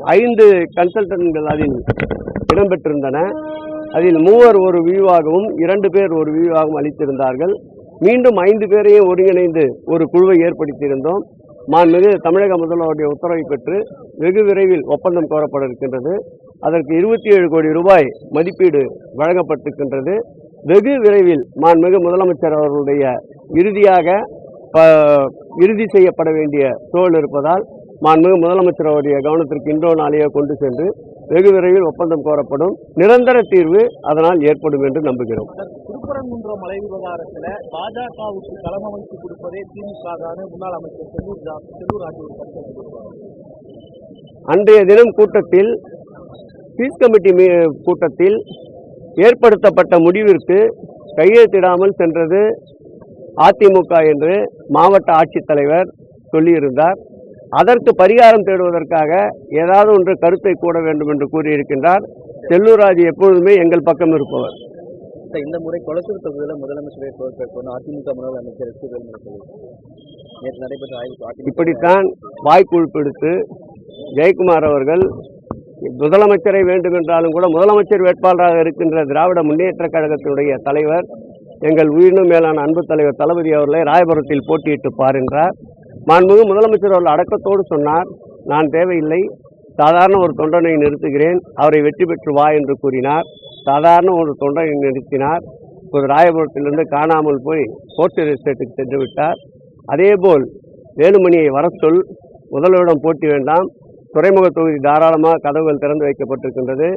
ஐந்து கன்சல்டன்ட்கள் அதில் இடம்பெற்றிருந்தன. அதில் மூவர் ஒரு வியூவாகவும் இரண்டு பேர் ஒரு வியூவாகவும் அளித்திருந்தார்கள். மீண்டும் ஐந்து பேரையும் ஒருங்கிணைந்து ஒரு குழுவை ஏற்படுத்தியிருந்தோம். மாண்புமிகு தமிழக முதல்வருடைய உத்தரவை பெற்று வெகு விரைவில் ஒப்பந்தம் கோரப்பட இருக்கின்றது அதற்கு இருபத்தி ஏழு கோடி ரூபாய் மதிப்பீடு வழங்கப்பட்டிருக்கின்றது. வெகு விரைவில் மாண்புமிகு முதலமைச்சர் அவர்களுடைய இறுதியாக ப- இறுதி செய்யப்பட வேண்டிய சூழல் இருப்பதால் மாண்புமிகு முதலமைச்சர் அவருடைய கவனத்திற்கு இன்றோ நாளையோ கொண்டு சென்று வெகு விரைவில் ஒப்பந்தம் கோரப்படும். நிரந்தர தீர்வு அதனால் ஏற்படும் என்று நம்புகிறோம். திருப்பரங்குன்றம் மலை விவகாரத்துல பாஜகவுக்கு களம் அமைத்து கொடுப்பதே திமுக முன்னாள் அமைச்சர் செல்லூர். அன்றைய தினம் கூட்டத்தில் பீஸ் கமிட்டி கூட்டத்தில் ஏற்படுத்தப்பட்ட முடிவிற்கு கையெழுத்திடாமல் சென்றது அதிமுக என்று மாவட்ட ஆட்சித்தலைவர் சொல்லியிருந்தார். அதற்கு பரிகாரம் தேடுவதற்காக ஏதாவது ஒன்று கருத்தை கூட வேண்டும் என்று கூறியிருக்கின்றார். செல்லூராஜ் எப்பொழுதுமே எங்கள் பக்கம் இருப்பவர். இந்த முறை கொளத்தூர் தொகுதியில் முதலமைச்சரை பொறுப்பேற்கணும் அதிமுக சொல்லியிருக்காரு. நேற்று நடைபெற்ற ஆய்வு இப்படித்தான் வாய்க்குழுப்பெடுத்து ஜெயக்குமார் அவர்கள் முதலமைச்சரை வேண்டுமென்றாலும் கூட முதலமைச்சர் வேட்பாளராக இருக்கின்ற திராவிட முன்னேற்ற கழகத்தினுடைய தலைவர் எங்கள் உயிரினும் மேலான அன்பு தலைவர் தளபதி அவர்களை ராயபுரத்தில் போட்டியிட்டு பாருன்றார். மாண்புமிகு முதலமைச்சர் அவர்கள் அடக்கத்தோடு சொன்னார் நான் தேவையில்லை சாதாரண ஒரு தொண்டனை நிறுத்துகிறேன் அவரை வெற்றி பெற்று வா என்று கூறினார். சாதாரண ஒரு தொண்டனை நிறுத்தினார். ஒரு ராயபுரத்திலிருந்து காணாமல் போய் போர்ச்சர் எஸ்டேட்டுக்கு சென்று விட்டார். அதேபோல் வேலுமணியை வர சொல் முதல்வரிடம் போட்டி வேண்டாம். துறைமுக தொகுதி தாராளமாக கதவுகள் திறந்து வைக்கப்பட்டிருக்கின்றது.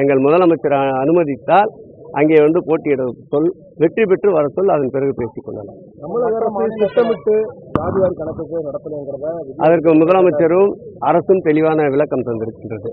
எங்கள் முதலமைச்சர் அனுமதித்தால் அங்கே வந்து போட்டியிட சொல் வெற்றி பெற்று வர சொல் அதன் பிறகு பேசிக் ஜாதிவாரி கணக்குக்கு நடத்தணுங்கிறத அதற்கு முதலமைச்சரும் அரசும் தெளிவான விளக்கம் தந்திருக்கின்றது.